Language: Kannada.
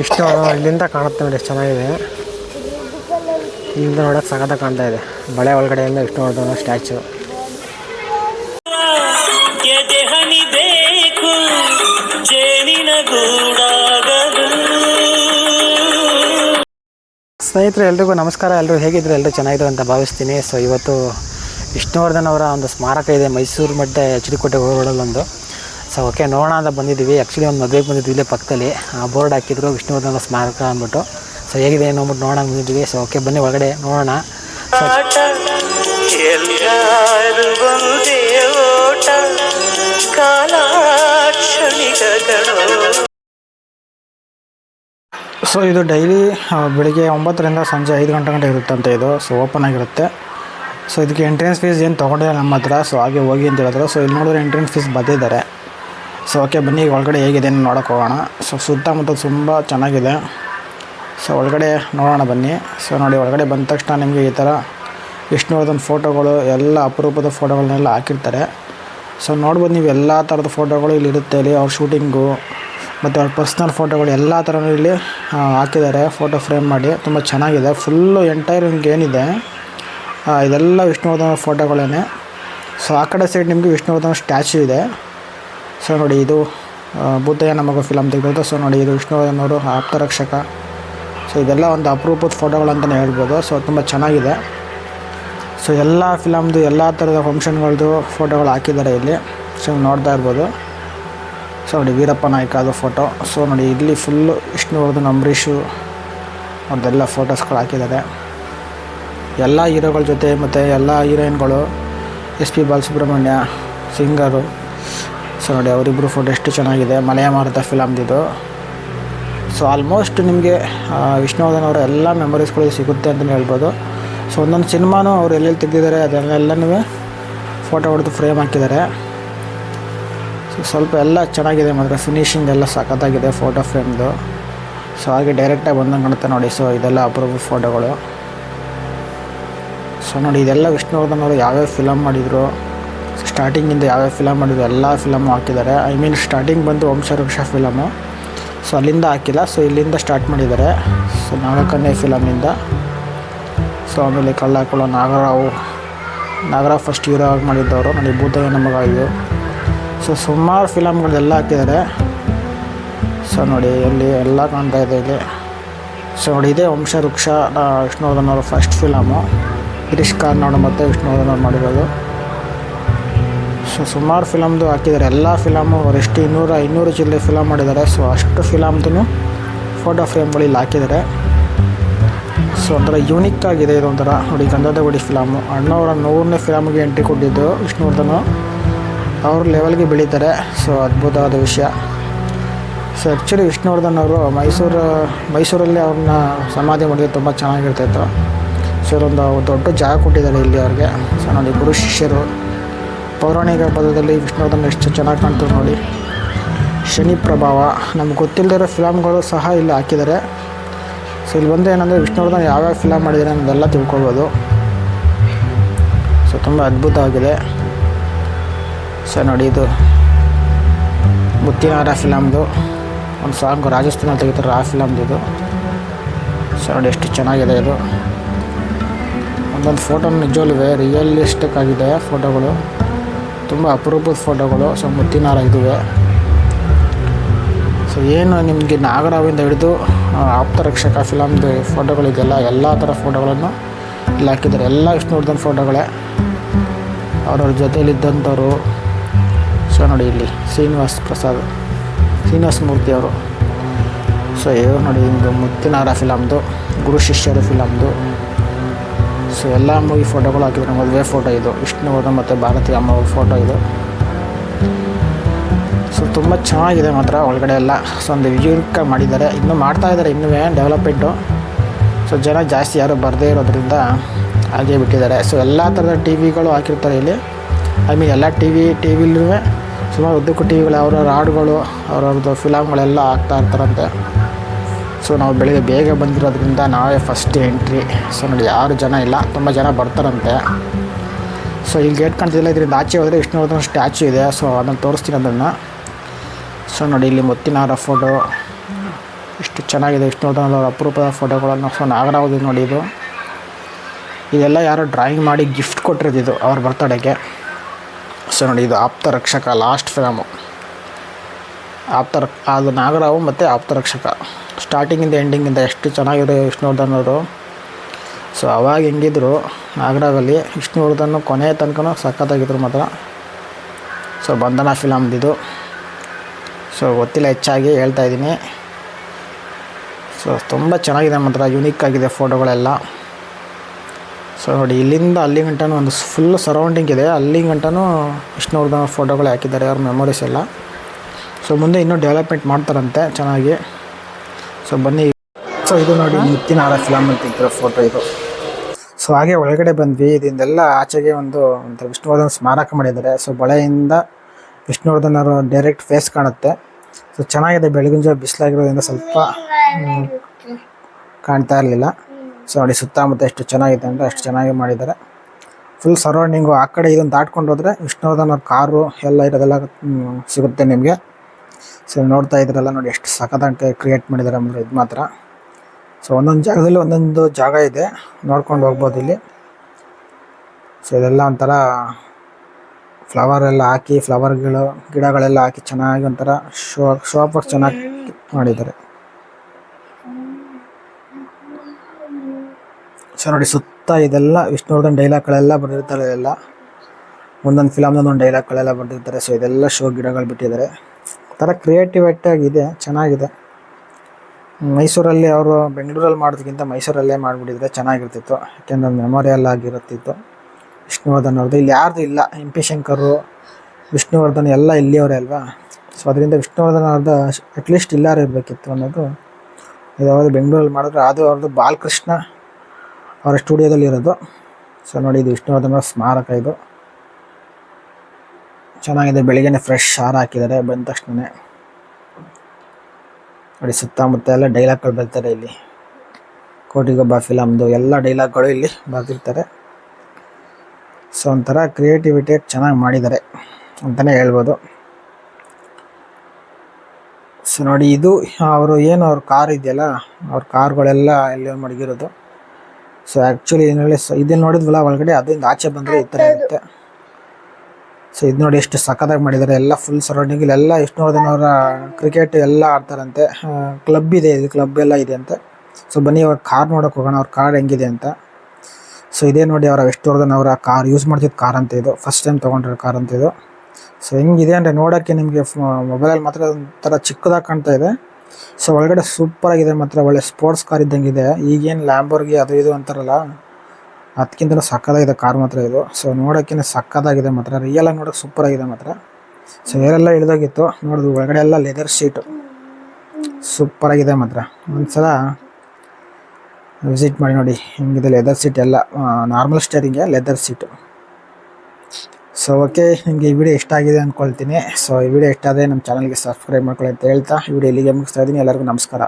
ಇಷ್ಟು ಇಲ್ಲಿಂದ ಕಾಣುತ್ತೆ ನೋಡಿ ಎಷ್ಟು ಚೆನ್ನಾಗಿದೆ. ಇಲ್ಲಿಂದ ನೋಡೋಕೆ ಸಖತ್ತಾಗಿ ಕಾಣ್ತಾ ಇದೆ. ಬಳೆ ಒಳಗಡೆಯಿಂದ ವಿಷ್ಣುವರ್ಧನ ಸ್ಟ್ಯಾಚು ಸ್ನೇಹಿತರು ಎಲ್ರಿಗೂ ನಮಸ್ಕಾರ. ಎಲ್ಲರೂ ಹೇಗಿದ್ರು ಎಲ್ಲರೂ ಚೆನ್ನಾಗಿದ್ರು ಅಂತ ಭಾವಿಸ್ತೀನಿ. ಸೊ ಇವತ್ತು ವಿಷ್ಣುವರ್ಧನ್ ಅವರ ಒಂದು ಸ್ಮಾರಕ ಇದೆ ಮೈಸೂರು ಮಧ್ಯೆ H D Kote so okay ನೋಡೋಣ ಅಂತ ಬಂದಿದ್ದೀವಿ. ಆ್ಯಕ್ಚುಲಿ ಒಂದು ಮದುವೆಗೆ ಬಂದಿದ್ವಿ ಇಲ್ಲೇ ಪಕ್ಕದಲ್ಲಿ. ಆ ಬೋರ್ಡ್ ಹಾಕಿದ್ರು ವಿಷ್ಣುವರ್ಧನ ಸ್ಮಾರಕ ಅಂದ್ಬಿಟ್ಟು. ಸೊ ಹೇಗಿದೆ ಏನು ಅಂದ್ಬಿಟ್ಟು ನೋಡೋಣ ಬಂದಿದ್ದೀವಿ. ಸೊ ಓಕೆ ಬನ್ನಿ ಒಳಗಡೆ ನೋಡೋಣ. ಸೊ ಇದು ಡೈಲಿ ಬೆಳಿಗ್ಗೆ ಒಂಬತ್ತರಿಂದ ಸಂಜೆ ಐದು ಗಂಟೆ ಗಂಟೆ ಇರುತ್ತಂತೆ ಇದು. ಸೊ ಓಪನ್ ಆಗಿರುತ್ತೆ. ಸೊ ಇದಕ್ಕೆ ಎಂಟ್ರೆನ್ಸ್ ಫೀಸ್ ಏನು ತೊಗೊಂಡಿಲ್ಲ ನಮ್ಮ ಹತ್ರ. ಸೊ ಹಾಗೆ ಹೋಗಿ ಅಂತ ಹೇಳಿದ್ರು. ಸೊ ಇಲ್ಲಿ ನೋಡಿದ್ರೆ ಎಂಟ್ರೆನ್ಸ್ ಫೀಸ್ ಬಂದಿದ್ದಾರೆ ಸೊ ಓಕೆ ಬನ್ನಿ, ಈಗ ಒಳಗಡೆ ಹೇಗಿದೆ ನೋಡೋಕೆ ಹೋಗೋಣ. ಸೊ ಸುತ್ತಮುತ್ತ ತುಂಬ ಚೆನ್ನಾಗಿದೆ. ಸೊ ಒಳಗಡೆ ನೋಡೋಣ ಬನ್ನಿ. ಸೊ ನೋಡಿ, ಒಳಗಡೆ ಬಂದ ತಕ್ಷಣ ನಿಮಗೆ ಈ ಥರ ವಿಷ್ಣುವರ್ಧನ್ ಫೋಟೋಗಳು, ಎಲ್ಲ ಅಪರೂಪದ ಫೋಟೋಗಳನ್ನೆಲ್ಲ ಹಾಕಿರ್ತಾರೆ. ಸೊ ನೋಡ್ಬೋದು ನೀವು ಎಲ್ಲ ಥರದ ಫೋಟೋಗಳು ಇಲ್ಲಿ ಇರುತ್ತೆ. ಇಲ್ಲಿ ಅವ್ರ ಶೂಟಿಂಗು, ಮತ್ತು ಅವ್ರ ಪರ್ಸ್ನಲ್ ಫೋಟೋಗಳು, ಎಲ್ಲ ಥರನೂ ಇಲ್ಲಿ ಹಾಕಿದ್ದಾರೆ. ಫೋಟೋ ಫ್ರೇಮ್ ಮಾಡಿ, ತುಂಬ ಚೆನ್ನಾಗಿದೆ. ಫುಲ್ಲು ಎಂಟೈರ್ ಹಿಂಗೆ ಏನಿದೆ ಇದೆಲ್ಲ ವಿಷ್ಣುವರ್ಧನ ಫೋಟೋಗಳೇ ಸೊ ಆ ಕಡೆ ಸೈಡ್ ನಿಮಗೆ ವಿಷ್ಣುವರ್ಧನ ಸ್ಟ್ಯಾಚ್ಯೂ ಇದೆ. ಸೊ ನೋಡಿ ಇದು ಬುದ್ಧಯ್ಯ ನಮಗ ಫಿಲಮ್ ತೆಗೆದಿದ್ದು. ಸೊ ನೋಡಿ ಇದು ವಿಷ್ಣುವರ್ಧನ್ ಅವರು ಆಪ್ತರಕ್ಷಕ ಸೊ ಇದೆಲ್ಲ ಒಂದು ಅಪರೂಪದ ಫೋಟೋಗಳು ಅಂತಲೇ ಹೇಳ್ಬೋದು. ಸೊ ತುಂಬ ಚೆನ್ನಾಗಿದೆ. ಸೊ ಎಲ್ಲ ಫಿಲಮ್ದು ಎಲ್ಲ ಥರದ ಫಂಕ್ಷನ್ಗಳದ್ದು ಫೋಟೋಗಳು ಹಾಕಿದ್ದಾರೆ ಇಲ್ಲಿ. ಸೊ ನೋಡ್ತಾ ಇರ್ಬೋದು. ಸೊ ನೋಡಿ ವೀರಪ್ಪ ನಾಯ್ಕ ಅದು ಫೋಟೋ ಸೊ ನೋಡಿ ಇಲ್ಲಿ ಫುಲ್ಲು ವಿಷ್ಣುವರ್ಧನ್, ಅಂಬರೀಷು ಅವ್ರದ್ದೆಲ್ಲ ಫೋಟೋಸ್ಗಳು ಹಾಕಿದ್ದಾರೆ. ಎಲ್ಲ ಹೀರೋಗಳ ಜೊತೆ ಮತ್ತು ಎಲ್ಲ ಹೀರೋಯಿನ್ಗಳು S P Balasubrahmanya, singer so ನೋಡಿ ಅವರಿಬ್ಬರು ಫೋಟೋ ಎಷ್ಟು ಚೆನ್ನಾಗಿದೆ. ಮಲೆಯ ಮಾರುತ ಫಿಲಮ್ದಿದು. ಸೊ ಆಲ್ಮೋಸ್ಟ್ ನಿಮಗೆ ವಿಷ್ಣುವರ್ಧನ್ ಅವರ ಎಲ್ಲ ಮೆಮೊರೀಸ್ಗಳು ಸಿಗುತ್ತೆ ಅಂತಲೇ ಹೇಳ್ಬೋದು. ಸೊ ಒಂದೊಂದು ಸಿನಿಮಾನು ಅವ್ರು ಎಲ್ಲೆಲ್ಲಿ ತೆಗೆದಿದ್ದಾರೆ ಅದನ್ನೆಲ್ಲನೂ ಫೋಟೋ ಹೊಡೆದು ಫ್ರೇಮ್ ಹಾಕಿದ್ದಾರೆ. ಸೊ ಸ್ವಲ್ಪ ಎಲ್ಲ ಚೆನ್ನಾಗಿದೆ ಮಾತ್ರ. ಫಿನಿಷಿಂಗ್ ಎಲ್ಲ ಸಖತ್ತಾಗಿದೆ ಫೋಟೋ ಫ್ರೇಮ್ದು ಸೊ ಹಾಗೆ ಡೈರೆಕ್ಟಾಗಿ ಬಂದಂಗೆ ಕಾಣುತ್ತೆ ನೋಡಿ. ಸೊ ಇದೆಲ್ಲ ಅಪರೂಪ ಫೋಟೋಗಳು ಸೊ ನೋಡಿ, ಇದೆಲ್ಲ ವಿಷ್ಣುವರ್ಧನ್ ಅವರು ಯಾವ್ಯಾವ ಫಿಲಮ್ ಮಾಡಿದರು. ಸ್ಟಾರ್ಟಿಂಗಿಂದ ಯಾವ್ಯಾವ ಫಿಲಮ್ ಮಾಡಿದ್ರು, ಎಲ್ಲ ಫಿಲಮು ಹಾಕಿದ್ದಾರೆ. ಐ ಮೀನ್ ಸ್ಟಾರ್ಟಿಂಗ್ ಬಂದು ವಂಶವೃಕ್ಷ ಫಿಲಮು ಸೊ ಅಲ್ಲಿಂದ ಹಾಕಿಲ್ಲ. ಸೊ ಇಲ್ಲಿಂದ ಸ್ಟಾರ್ಟ್ ಮಾಡಿದ್ದಾರೆ. ಸೊ ನಾಲ್ಕನೇ ಫಿಲಮಿಂದ ಸೊ ಆಮೇಲೆ ಕಳ್ಳಾಕುಳ ನಾಗರಾವು, ನಾಗರಾವ್ ಫಸ್ಟ್ ಹೀರೋ ಆಗಿ ಮಾಡಿದ್ದವರು. ನನಗೆ ಭೂತಯ್ಯ ಇದು. ಸೊ ಸುಮಾರು ಫಿಲಮ್ಗಳೆಲ್ಲ ಹಾಕಿದ್ದಾರೆ. ಸೊ ನೋಡಿ, ಇಲ್ಲಿ ಎಲ್ಲ ಕಾಣ್ತಾ ಇದೆ ಇಲ್ಲಿ. ಸೊ ನೋಡಿ, ಇದೇ ವಂಶವೃಕ್ಷ ವೃಕ್ಷ ವಿಷ್ಣುವರ್ಧನ್ ಅವರ ಫಸ್ಟ್ ಫಿಲಮು ಗಿರೀಶ್ ಕಾರ್ನಾಡು ಮತ್ತು ವಿಷ್ಣುವರ್ಧನ್ ಅವ್ರು ಮಾಡಿರೋದು. ಸೊ ಸುಮಾರು ಫಿಲಮ್ದು ಹಾಕಿದ್ದಾರೆ. ಎಲ್ಲ ಫಿಲಮು ಎಷ್ಟು ಇನ್ನೂರ ಇನ್ನೂರು ಜಿಲ್ಲೆ ಫಿಲಮ್ ಮಾಡಿದ್ದಾರೆ. ಸೊ ಅಷ್ಟು ಫಿಲಮ್ದು ಫೋಟೋ ಫ್ರೇಮ್ಗಳು ಇಲ್ಲಿ ಹಾಕಿದ್ದಾರೆ. ಸೊ ಒಂಥರ ಯೂನಿಕ್ ಆಗಿದೆ ಇದೊಂಥರ ನೋಡಿ ಗಂಧದ ಗುಡಿ ಫಿಲಮು. ಅಣ್ಣವರ ನೂರನೇ ಫಿಲಮ್ಗೆ ಎಂಟ್ರಿ ಕೊಟ್ಟಿದ್ದು ವಿಷ್ಣುವರ್ಧನು. ಅವ್ರ ಲೆವೆಲ್ಗೆ ಬೆಳೀತಾರೆ. ಸೊ ಅದ್ಭುತವಾದ ವಿಷಯ. ಸೊ ಆ್ಯಕ್ಚುಲಿ ವಿಷ್ಣುವರ್ಧನ್ ಅವರು ಮೈಸೂರು, ಮೈಸೂರಲ್ಲಿ ಅವ್ರನ್ನ ಸಮಾಧಿ ಮಾಡಿದ್ರೆ ತುಂಬ ಚೆನ್ನಾಗಿರ್ತಾಯಿತ್ತು ಸೊ ಒಂದು ದೊಡ್ಡ ಜಾಗ ಕೊಟ್ಟಿದ್ದಾರೆ ಇಲ್ಲಿ ಅವ್ರಿಗೆ. ಸೊ ನೋಡಿ ಗುರು ಶಿಷ್ಯರು. ಪೌರಾಣಿಕ ಪದದಲ್ಲಿ ವಿಷ್ಣುವರ್ಧನ್ ಎಷ್ಟು ಚೆನ್ನಾಗಿ ಕಾಣ್ತದೆ ನೋಡಿ. ಶನಿ ಪ್ರಭಾವ. ನಮ್ಗೆ ಗೊತ್ತಿಲ್ಲದಿರೋ ಫಿಲಮ್ಗಳು ಸಹ ಇಲ್ಲಿ ಹಾಕಿದ್ದಾರೆ ಸೊ ಇಲ್ಲಿ ಬಂದು ಏನಂದರೆ ವಿಷ್ಣುವರ್ಧನ್ ಯಾವ್ಯಾವ ಫಿಲಮ್ ಮಾಡಿದ್ದಾರೆ ಅನ್ನೋದೆಲ್ಲ ತಿಳ್ಕೊಬೋದು. ಸೊ ತುಂಬ ಅದ್ಭುತವಾಗಿದೆ ಸೊ ನೋಡಿ ಇದು ಮುತ್ತಿನಾರ ಫಿಲಮ್ದು ಒಂದು ಸಾಂಗ್ ರಾಜಸ್ಥಾನಲ್ಲಿ ತೆಗಿತಾರೆ ಆ ಫಿಲಮ್ದು ಇದು. ಸೊ ನೋಡಿ ಎಷ್ಟು ಚೆನ್ನಾಗಿದೆ ಇದು. ಒಂದೊಂದು ಫೋಟೋ ನಿಜವಲ್ಲೂ ರಿಯಲಿಸ್ಟಿಕ್ ಆಗಿದೆ ಫೋಟೋಗಳು ತುಂಬ ಅಪರೂಪದ ಫೋಟೋಗಳು, ಸೊ ಮುತ್ತಿನಾರ ಇದುವೆ. ಸೊ ಏನು ನಿಮಗೆ ನಾಗರಾವಿಂದ ಹಿಡಿದು ಆಪ್ತರಕ್ಷಕ ಫಿಲಮ್ದು ಫೋಟೋಗಳಿದೆಯಲ್ಲ ಎಲ್ಲ ಥರ ಫೋಟೋಗಳನ್ನು ಇಲ್ಲಿ ಹಾಕಿದ್ದಾರೆ. ಎಲ್ಲ ಇಷ್ಟು ನೋಡಿದಂಥ ಫೋಟೋಗಳೇ. ಅವ್ರವ್ರ ಜೊತೆಯಲ್ಲಿದ್ದಂಥವ್ರು ಸೊ ನೋಡಿ ಇಲ್ಲಿ ಶ್ರೀನಿವಾಸ್ ಪ್ರಸಾದ್, ಶ್ರೀನಿವಾಸ ಮೂರ್ತಿ ಅವರು. ಸೊ ಇವ್ರು ನೋಡಿ ಹಿಂಗೆ ಮುತ್ತಿನಾರ ಫಿಲಮ್ದು, ಗುರು ಶಿಷ್ಯರ ಫಿಲಮ್ದು. ಸೊ ಎಲ್ಲ ಮೂವಿ ಫೋಟೋಗಳು ಹಾಕಿದ್ರು. ಮದುವೆ ಫೋಟೋ ಇದು. ವಿಷ್ಣುವರ್ಧನ್ ಮತ್ತು ಭಾರತಿ ಅಮ್ಮ ಫೋಟೋ ಇದು. ಸೊ ತುಂಬ ಚೆನ್ನಾಗಿದೆ ಮಾತ್ರ ಒಳಗಡೆ ಎಲ್ಲ. ಸೊ ಒಂದು ವಿಜಯಕ್ಕೆ ಮಾಡಿದ್ದಾರೆ. ಇನ್ನೂ ಮಾಡ್ತಾ ಇದ್ದಾರೆ. ಇನ್ನೂ ಡೆವಲಪ್ಮೆಂಟು ಸೊ ಜನ ಜಾಸ್ತಿ ಯಾರು ಬರದೇ ಇರೋದ್ರಿಂದ ಹಾಗೆ ಬಿಟ್ಟಿದ್ದಾರೆ. ಸೊ ಎಲ್ಲ ಥರದ ಟಿ ವಿಗಳು ಹಾಕಿರ್ತಾರೆ ಇಲ್ಲಿ. ಐ ಮೀನ್ ಎಲ್ಲ ಟಿ ವಿ ಟಿ ವಿಲೂ ಸುಮಾರು ಉದ್ದಕ್ಕೂ ಟಿ ವಿಗಳು ಅವ್ರವ್ರ ಹಾಡುಗಳು, ಅವ್ರವ್ರದ್ದು ಫಿಲಮ್ಗಳೆಲ್ಲ ಹಾಕ್ತಾ ಇರ್ತಾರಂತೆ. ಸೊ ನಾವು ಬೆಳಿಗ್ಗೆ ಬೇಗ ಬಂದಿರೋದ್ರಿಂದ ನಾವೇ ಫಸ್ಟ್ ಎಂಟ್ರಿ ಸೊ ನೋಡಿ, ಯಾರು ಜನ ಇಲ್ಲ, ತುಂಬ ಜನ ಬರ್ತಾರಂತೆ. ಸೊ ಇಲ್ಲಿ ಗೇಟ್ ಕಾಣ್ತಿಲ್ಲ ಇದರಿಂದ ಆಚೆ ಹೋದರೆ ವಿಷ್ಣುವರ್ಧನ್ ಸ್ಟ್ಯಾಚು ಇದೆ. ಸೊ ಅದನ್ನು ತೋರಿಸ್ತೀನಿ ಅದನ್ನು. ಸೊ ನೋಡಿ, ಇಲ್ಲಿ ಮುತ್ತಿನಾರ ಫೋಟೋ ಎಷ್ಟು ಚೆನ್ನಾಗಿದೆ ವಿಷ್ಣುವರ್ಧನ್ ಅವರ ಅಪರೂಪದ ಫೋಟೋಗಳನ್ನು ಸೊ ನಾಗರಾವ್ದು ನೋಡಿ ಇದು. ಇದೆಲ್ಲ ಯಾರೋ ಡ್ರಾಯಿಂಗ್ ಮಾಡಿ ಗಿಫ್ಟ್ ಕೊಟ್ಟಿರೋದು ಇದು, ಅವ್ರ ಬರ್ತಡೇಗೆ ಸೊ ನೋಡಿ, ಇದು ಆಪ್ತ ರಕ್ಷಕ ಲಾಸ್ಟ್ ಫಿಲಮು ಆಪ್ತ ಅದು ನಾಗರಾವು ಮತ್ತು ಆಪ್ತ ರಕ್ಷಕ. ಸ್ಟಾರ್ಟಿಂಗಿಂದ ಎಂಡಿಂಗಿಂದ ಎಷ್ಟು ಚೆನ್ನಾಗಿದೆ ವಿಷ್ಣುವರ್ಧನ್ ಅವರು. ಸೊ ಅವಾಗ ಹೆಂಗಿದ್ರು ನಾಗರಾವಲ್ಲಿ ವಿಷ್ಣುವರ್ಧನ್ ಕೊನೆಯ ತನಕ ಸಖತ್ತಾಗಿದ್ರು ಮಾತ್ರ. ಸೊ ಬಂಧನ ಫಿಲಮ್ದಿದು ಸೊ ಗೊತ್ತಿಲ್ಲ, ಹೆಚ್ಚಾಗಿ ಹೇಳ್ತಾ ಇದ್ದೀನಿ. ಸೊ ತುಂಬ ಚೆನ್ನಾಗಿದೆ ಮಾತ್ರ ಯುನೀಕ್ ಆಗಿದೆ ಫೋಟೋಗಳೆಲ್ಲ ಸೊ ನೋಡಿ, ಇಲ್ಲಿಂದ ಅಲ್ಲಿ ಗಂಟನೂ ಒಂದು ಫುಲ್ ಸರೌಂಡಿಂಗ್ ಇದೆ. ಅಲ್ಲಿ ಗಂಟನೂ ವಿಷ್ಣುವರ್ಧನ್ ಫೋಟೋಗಳು ಹಾಕಿದ್ದಾರೆ, ಅವ್ರ ಮೆಮೊರೀಸ್ ಎಲ್ಲ. ಸೊ ಮುಂದೆ ಇನ್ನೂ ಡೆವಲಪ್ಮೆಂಟ್ ಮಾಡ್ತಾರಂತೆ, ಚೆನ್ನಾಗಿ. ಸೊ ಬನ್ನಿ. ಸೊ ಇದು ನೋಡಿ ಹಾರ ಫಿಲಮ್ ಅಂತ ಇದ್ರ ಫೋಟೋ ಇದು. ಸೊ ಹಾಗೆ ಒಳಗಡೆ ಬಂದ್ವಿ. ಇದರಿಂದೆಲ್ಲ ಆಚೆಗೆ ಒಂದು ಒಂಥರ ವಿಷ್ಣುವರ್ಧನ್ ಸ್ಮಾರಕ ಮಾಡಿದ್ದಾರೆ. ಸೊ ಬಳೆಯಿಂದ ವಿಷ್ಣುವರ್ಧನ್ ಅವರು ಡೈರೆಕ್ಟ್ ಫೇಸ್ ಕಾಣುತ್ತೆ. ಸೊ ಚೆನ್ನಾಗಿದೆ. ಬೆಳಗಿನ ಜಾವ ಬಿಸಿಲಾಗಿರೋದ್ರಿಂದ ಸ್ವಲ್ಪ ಕಾಣ್ತಾ ಇರಲಿಲ್ಲ. ಸೊ ನೋಡಿ ಸುತ್ತಮುತ್ತ ಎಷ್ಟು ಚೆನ್ನಾಗಿದೆ ಅಂದರೆ ಅಷ್ಟು ಚೆನ್ನಾಗಿ ಮಾಡಿದ್ದಾರೆ. ಫುಲ್ ಸರೌಂಡಿಂಗು ಆ ಕಡೆ ಇದನ್ನು ದಾಟ್ಕೊಂಡು ಹೋದರೆ ವಿಷ್ಣುವರ್ಧನ್ ಅವ್ರ ಕಾರು ಎಲ್ಲ ಇರೋದೆಲ್ಲ ಸಿಗುತ್ತೆ ನಿಮಗೆ. ಸೊ ನೋಡ್ತಾ ಇದ್ರಲ್ಲ ನೋಡಿ ಎಷ್ಟು ಸಖತ್ತಾಗಿ ಕ್ರಿಯೇಟ್ ಮಾಡಿದ್ದಾರೆ ಅಂದರೆ ಇದು ಮಾತ್ರ. ಸೊ ಒಂದೊಂದು ಜಾಗದಲ್ಲಿ ಒಂದೊಂದು ಜಾಗ ಇದೆ. ನೋಡ್ಕೊಂಡು ಹೋಗ್ಬೋದು ಇಲ್ಲಿ. ಸೊ ಇದೆಲ್ಲ ಒಂಥರ ಫ್ಲವರ್ ಎಲ್ಲ ಹಾಕಿ ಫ್ಲವರ್ಗಳು ಗಿಡಗಳೆಲ್ಲ ಹಾಕಿ ಚೆನ್ನಾಗಿ ಒಂಥರ ಶೋ ಶೋಪ್ ಚೆನ್ನಾಗಿ ಮಾಡಿದ್ದಾರೆ. ಸೊ ನೋಡಿ ಸುತ್ತ ಇದೆಲ್ಲ ವಿಷ್ಣುವರ್ಧನ್ ಡೈಲಾಗ್ಗಳೆಲ್ಲ ಬರೆದಿರ್ತಾರೆ ಎಲ್ಲ ಒಂದೊಂದು ಫಿಲಮ್ದೊಂದು ಡೈಲಾಗ್ಗಳೆಲ್ಲ ಬರೆದಿರ್ತಾರೆ. ಸೊ ಇದೆಲ್ಲ ಶೋ ಗಿಡಗಳು ಬಿಟ್ಟಿದ್ದಾರೆ. ಒಂಥರ ಕ್ರಿಯೇಟಿವಿಟಿ ಆಗಿದೆ ಚೆನ್ನಾಗಿದೆ. ಮೈಸೂರಲ್ಲಿ ಅವರು ಬೆಂಗಳೂರಲ್ಲಿ ಮಾಡೋದಕ್ಕಿಂತ ಮೈಸೂರಲ್ಲೇ ಮಾಡಿಬಿಟ್ಟಿದ್ರೆ ಚೆನ್ನಾಗಿರ್ತಿತ್ತು. ಯಾಕೆಂದ್ರೆ ಮೆಮೊರಿಯಲ್ ಆಗಿರುತ್ತಿತ್ತು. ವಿಷ್ಣುವರ್ಧನ್ ಅವ್ರದ್ದು. ಇಲ್ಲಿ ಯಾರ್ದು ಇಲ್ಲ. ಎಂ ಪಿ ಶಂಕರು, ವಿಷ್ಣುವರ್ಧನ್ ಎಲ್ಲ ಇಲ್ಲಿಯವರೇ ಅಲ್ವಾ? ಸೊ ಅದರಿಂದ ವಿಷ್ಣುವರ್ಧನ್ ಅವ್ರದ್ದು ಅಟ್ಲೀಸ್ಟ್ ಇಲ್ಲಾರು ಇರಬೇಕಿತ್ತು ಅನ್ನೋದು ಇದು ಅವ್ರು ಬೆಂಗಳೂರಲ್ಲಿ ಮಾಡಿದ್ರೆ ಅದು ಅವ್ರದ್ದು ಬಾಲಕೃಷ್ಣ ಅವರ ಸ್ಟುಡಿಯೋದಲ್ಲಿ ಇರೋದು ಸೊ ನೋಡಿ ಇದು ವಿಷ್ಣುವರ್ಧನ್ ಸ್ಮಾರಕ ಇದು. ಚೆನ್ನಾಗಿದೆ. ಬೆಳಿಗ್ಗೆನೆ ಫ್ರೆಶ್ ಹಾರ ಹಾಕಿದ್ದಾರೆ. ಬಂದ ತಕ್ಷಣನೇ ನೋಡಿ ಸುತ್ತಮುತ್ತ ಎಲ್ಲ ಡೈಲಾಗ್ಗಳು ಬರ್ತಾರೆ ಇಲ್ಲಿ. ಕೋಟಿಗೊಬ್ಬ ಫಿಲಮ್ದು ಎಲ್ಲ ಡೈಲಾಗ್ಗಳು ಇಲ್ಲಿ ಬರ್ತಿರ್ತಾರೆ. ಸೊ ಒಂಥರ ಕ್ರಿಯೇಟಿವಿಟಿ ಚೆನ್ನಾಗಿ ಮಾಡಿದ್ದಾರೆ ಅಂತಲೇ ಹೇಳ್ಬೋದು. ಸೊ ನೋಡಿ ಇದು, ಅವರು ಏನು ಅವ್ರ ಕಾರ್ ಇದೆಯಲ್ಲ, ಅವ್ರ ಕಾರ್ಗಳೆಲ್ಲ ಇಲ್ಲಿ ಮಡಗಿರೋದು ಸೊ ಆ್ಯಕ್ಚುಲಿ ಏನೇಳಿ ಇದನ್ನು ನೋಡಿದ್ವಲ್ಲ ಒಳಗಡೆ, ಅದರಿಂದ ಆಚೆ ಬಂದರೆ ಈ ಥರ ಇರುತ್ತೆ. ಸೊ ಇದು ನೋಡಿ ಎಷ್ಟು ಸಖತ್ತಾಗಿ ಮಾಡಿದ್ದಾರೆ. ಎಲ್ಲ ಫುಲ್ ಸರೌಂಡಿಂಗ್ ಇಲ್ಲೆಲ್ಲ ಎಷ್ಟು ಅವರ ಕ್ರಿಕೆಟ್ ಎಲ್ಲ ಆಡ್ತಾರಂತೆ. ಕ್ಲಬ್ ಇದೆ ಇದು ಕ್ಲಬ್ ಎಲ್ಲ ಇದೆ ಅಂತ. ಸೊ ಬನ್ನಿ ಅವ್ರ ಕಾರ್ ನೋಡೋಕೆ ಹೋಗೋಣ. ಅವ್ರ ಕಾರ್ ಹೆಂಗಿದೆ ಅಂತ. ಸೊ ಇದೇ ನೋಡಿ ಅವರ ವಿಷ್ಣುವರ್ಧನ್ ಅವರ ಕಾರ್ ಯೂಸ್ ಮಾಡ್ತಿದ್ದ ಕಾರ್ ಅಂತ ಇದು. ಫಸ್ಟ್ ಟೈಮ್ ತೊಗೊಂಡಿರೋ ಕಾರ್ ಅಂತ ಇದು. ಸೊ ಹೆಂಗಿದೆ ಅಂದರೆ ನೋಡೋಕ್ಕೆ ನಿಮಗೆ ಮೊಬೈಲಲ್ಲಿ ಮಾತ್ರ ಒಂಥರ ಚಿಕ್ಕದಾಗಿ ಕಾಣ್ತಾ ಇದೆ. ಸೊ ಒಳಗಡೆ ಸೂಪರ್ ಆಗಿದೆ ಮಾತ್ರ. ಒಳ್ಳೆ ಸ್ಪೋರ್ಟ್ಸ್ ಕಾರ್ ಇದ್ದಂಗಿದೆ. ಈಗೇನು ಲ್ಯಾಂಬೋರ್ಗಿ ಅದು ಇದು ಅಂತಾರಲ್ಲ. ಅದಕ್ಕಿಂತ ಸಕ್ಕದಾಗಿದೆ ಕಾರ್ ಮಾತ್ರ ಇದು. ಸೊ ನೋಡೋಕ್ಕಿಂತ ಸಕ್ಕದಾಗಿದೆ ಮಾತ್ರ. ರಿಯಲ್ ಆಗಿ ನೋಡೋಕೆ ಸೂಪರ್ ಆಗಿದೆ ಮಾತ್ರ. ಸೊ ಏರೆಲ್ಲ ಇಳಿದೋಗಿತ್ತು. ನೋಡಿದ್ವಿ ಒಳಗಡೆ ಎಲ್ಲ ಲೆದರ್ ಶೀಟು ಸೂಪರ್ ಆಗಿದೆ ಮಾತ್ರ. ಒಂದ್ಸಲ ವಿಸಿಟ್ ಮಾಡಿ ನೋಡಿ ಹಿಂಗಿದೆ ಲೆದರ್ ಸೀಟ್ ಎಲ್ಲ. ನಾರ್ಮಲ್ ಸ್ಟೇರಿಂಗೆ ಲೆದರ್ ಸೀಟು ಸೊ ಓಕೆ ನಿಮಗೆ ಈ ವಿಡಿಯೋ ಇಷ್ಟ ಆಗಿದೆ ಅಂದ್ಕೊಳ್ತೀನಿ ಸೊ ಈ ವಿಡಿಯೋ ಇಷ್ಟ ಆದರೆ ನಮ್ಮ ಚಾನಲ್ಗೆ ಸಬ್ಸ್ಕ್ರೈಬ್ ಮಾಡ್ಕೊಳ್ಳಿ ಅಂತ ಹೇಳ್ತಾ. ಈ ವಿಡಿಯೋ ಇಲ್ಲಿಗೆ ಮುಗಿಸ್ತಾ ಇದ್ದೀನಿ. ಎಲ್ಲರಿಗೂ ನಮಸ್ಕಾರ.